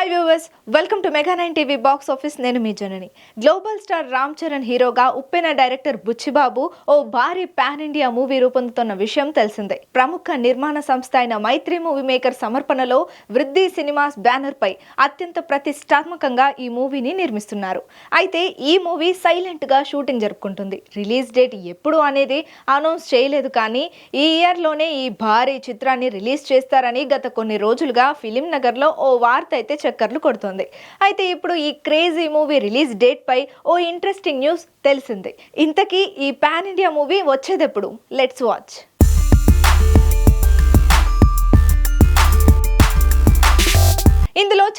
Hi viewers welcome to mega nine TV box office నేను మీ Janani. Global star Ram Charan హీరోగా Uppena director Buchibabu ఓ భారీ పాన్ ఇండియా మూవీ రూపొందుతున్న విషయం తెలిసిందే. ప్రముఖ నిర్మాణ సంస్థ అయిన మైత్రి మూవీ మేకర్ సమర్పణలో వృద్ధి సినిమాస్ బ్యానర్ పై అత్యంత ప్రతిష్టాత్మకంగా ఈ మూవీని నిర్మిస్తున్నారు. అయితే ఈ మూవీ సైలెంట్గా షూటింగ్ జరుపుకుంటుంది. రిలీజ్ డేట్ ఎప్పుడు అనేది అనౌన్స్ చేయలేదు కానీ ఈ ఇయర్లోనే ఈ భారీ చిత్రాన్ని రిలీజ్ చేస్తారని గత కొన్ని రోజులుగా ఫిలిం నగర్లో ఓ వార్త అయితే చక్కర్లు కొడుతోంది. అయితే ఇప్పుడు ఈ క్రేజీ మూవీ రిలీజ్ డేట్ పై ఓ ఇంట్రెస్టింగ్ న్యూస్ తెలిసింది. ఇంతకీ ఈ pan India movie వచ్చేదెప్పుడు? Let's watch.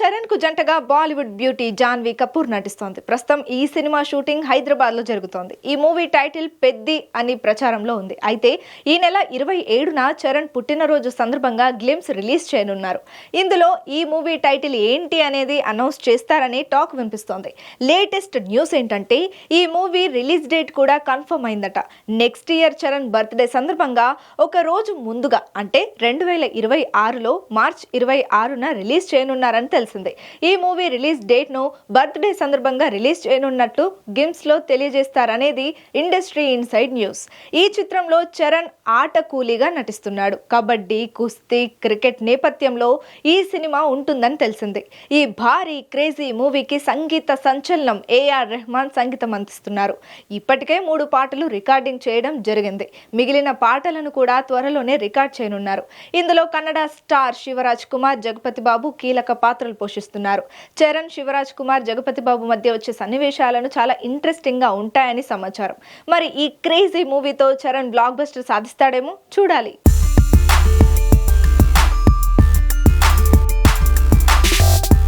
చరణ్కు జంటగా బాలీవుడ్ బ్యూటీ జాన్వీ కపూర్ నటిస్తోంది. ప్రస్తుతం ఈ సినిమా షూటింగ్ హైదరాబాద్లో జరుగుతోంది. ఈ మూవీ టైటిల్ పెద్ది అని ప్రచారంలో ఉంది. అయితే ఈ నెల ఇరవై ఏడున చరణ్ పుట్టినరోజు సందర్భంగా గ్లిమ్స్ రిలీజ్ చేయనున్నారు. ఇందులో ఈ మూవీ టైటిల్ ఏంటి అనేది అనౌన్స్ చేస్తారని టాక్ వినిపిస్తోంది. లేటెస్ట్ న్యూస్ ఏంటంటే ఈ మూవీ రిలీజ్ డేట్ కూడా కన్ఫర్మ్ అయిందట. నెక్స్ట్ ఇయర్ చరణ్ బర్త్డే సందర్భంగా ఒక రోజు ముందుగా అంటే రెండు వేల ఇరవై ఆరులో మార్చ్ ఇరవై ఆరున రిలీజ్ చేయనున్నారని తెలిసింది ఈ మూవీ రిలీజ్ డేట్ను బర్త్డే సందర్భంగా రిలీజ్ చేయనున్నట్లు గిమ్స్లో తెలియజేస్తారనేది ఇండస్ట్రీ ఇన్సైడ్ న్యూస్. ఈ చిత్రంలో చరణ్ ఆట కూలీగా నటిస్తున్నాడు. కబడ్డీ కుస్తీ క్రికెట్ నేపథ్యంలో ఈ సినిమా ఉంటుందని తెలిసింది. ఈ భారీ క్రేజీ మూవీకి సంగీత సంచలనం ఏఆర్ రెహమాన్ సంగీతం అందిస్తున్నారు. ఇప్పటికే మూడు పాటలు రికార్డింగ్ చేయడం జరిగింది. మిగిలిన పాటలను కూడా త్వరలోనే రికార్డ్ చేయనున్నారు. ఇందులో కన్నడ స్టార్ శివరాజ్ కుమార్ జగపతి బాబు కీలక పాత్రలు పోషిస్తున్నారు. చరణ్ శివరాజ్ కుమార్ జగపతి బాబు మధ్య వచ్చే సన్నివేశాలను చాలా ఇంట్రెస్టింగ్గా ఉంటాయని సమాచారం. మరి ఈ క్రేజీ మూవీతో చరణ్ బ్లాక్ బస్టర్ సాధిస్తాడేమో చూడాలి.